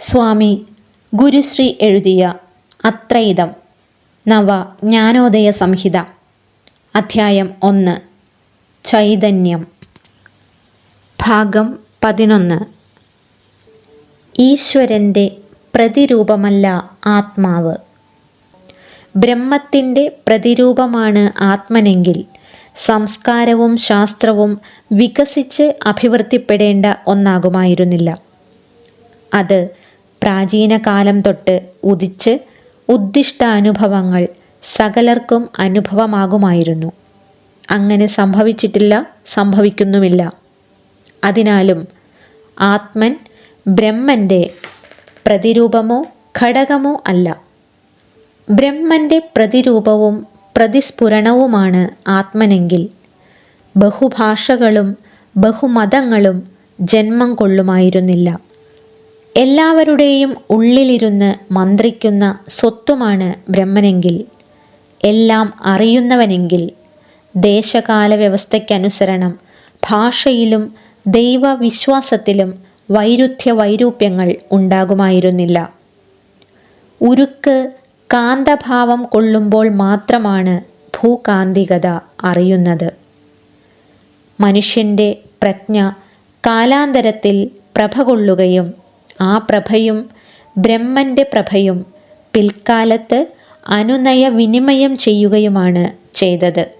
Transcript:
സ്വാമി ഗുരുശ്രീ എഴുതിയ അത്രയിതം. നവ ജ്ഞാനോദയ സംഹിത. അധ്യായം ഒന്ന്. ചൈതന്യം. ഭാഗം പതിനൊന്ന്. ഈശ്വരന്റെ പ്രതിരൂപമല്ല ആത്മാവ്. ബ്രഹ്മത്തിന്റെ പ്രതിരൂപമാണ് ആത്മനെങ്കിൽ സംസ്കാരവും ശാസ്ത്രവും വികസിച്ച് അഭിവൃദ്ധിപ്പെടേണ്ട ഒന്നാകുമായിരുന്നില്ല. അത് പ്രാചീന കാലം തൊട്ട് ഉദിച്ച് ഉദ്ദിഷ്ടാനുഭവങ്ങൾ സകലർക്കും അനുഭവമാകുമായിരുന്നു. അങ്ങനെ സംഭവിച്ചിട്ടില്ല സംഭവിക്കുന്നുമില്ല. അതിനാലും ആത്മൻ ബ്രഹ്മന്റെ പ്രതിരൂപമോ ഘടകമോ അല്ല. ബ്രഹ്മന്റെ പ്രതിരൂപവും പ്രതിസ്ഫുരണവുമാണ് ആത്മനെങ്കിൽ. ബഹുഭാഷകളും ബഹുമതങ്ങളും ജന്മം കൊള്ളുമായിരുന്നില്ല. എല്ലാവരുടെയും ഉള്ളിലിരുന്ന് മന്ത്രിക്കുന്ന സ്വത്വമാണ് ബ്രഹ്മനെങ്കിൽ എല്ലാം അറിയുന്നവനെങ്കിൽ ദേശകാല വ്യവസ്ഥയ്ക്കനുസരണം ഭാഷയിലും ദൈവവിശ്വാസത്തിലും വൈരുദ്ധ്യ വൈരൂപ്യങ്ങൾ ഉണ്ടാകുമായിരുന്നില്ല. ഉരുക്ക് കാന്തഭാവം കൊള്ളുമ്പോൾ മാത്രമാണ് ഭൂകാന്തികത അറിയുന്നത്. മനുഷ്യന്റെ പ്രജ്ഞ കാലാന്തരത്തിൽ പ്രഭ കൊള്ളുകയും ആ പ്രഭയും ബ്രഹ്മന്റെ പ്രഭയും പിൽക്കാലത്ത് അനുനയ വിനിമയം ചെയ്യുകയുമാണ് ചെയ്തത്.